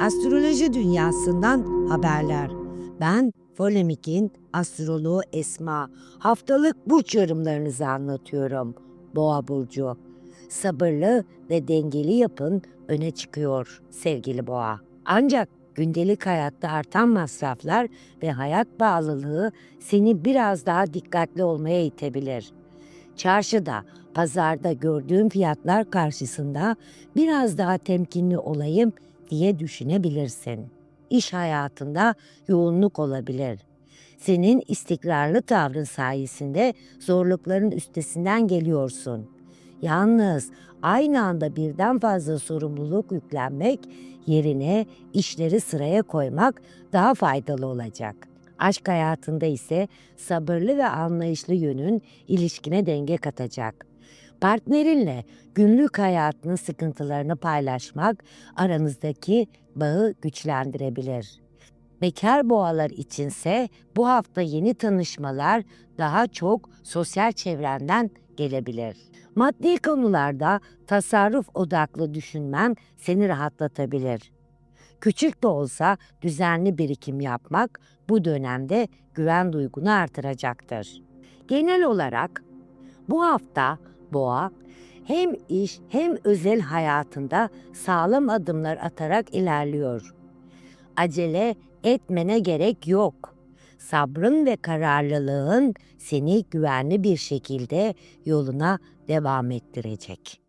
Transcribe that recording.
Astroloji dünyasından haberler. Ben Folemik'in astroloğu Esma. Haftalık burç yorumlarınızı anlatıyorum. Boğa burcu. Sabırlı ve dengeli yapın öne çıkıyor sevgili Boğa. Ancak gündelik hayatta artan masraflar ve hayat bağlılığı seni biraz daha dikkatli olmaya itebilir. Çarşıda, pazarda gördüğüm fiyatlar karşısında biraz daha temkinli olayım diye düşünebilirsin. İş hayatında yoğunluk olabilir. Senin istikrarlı tavrın sayesinde zorlukların üstesinden geliyorsun. Yalnız aynı anda birden fazla sorumluluk yüklenmek yerine işleri sıraya koymak daha faydalı olacak. Aşk hayatında ise sabırlı ve anlayışlı yönün ilişkine denge katacak. Partnerinle günlük hayatının sıkıntılarını paylaşmak aranızdaki bağı güçlendirebilir. Bekar boğalar içinse bu hafta yeni tanışmalar daha çok sosyal çevrenden gelebilir. Maddi konularda tasarruf odaklı düşünmen seni rahatlatabilir. Küçük de olsa düzenli birikim yapmak bu dönemde güven duygunu artıracaktır. Genel olarak bu hafta boğa hem iş hem özel hayatında sağlam adımlar atarak ilerliyor. Acele etmene gerek yok. Sabrın ve kararlılığın seni güvenli bir şekilde yoluna devam ettirecek.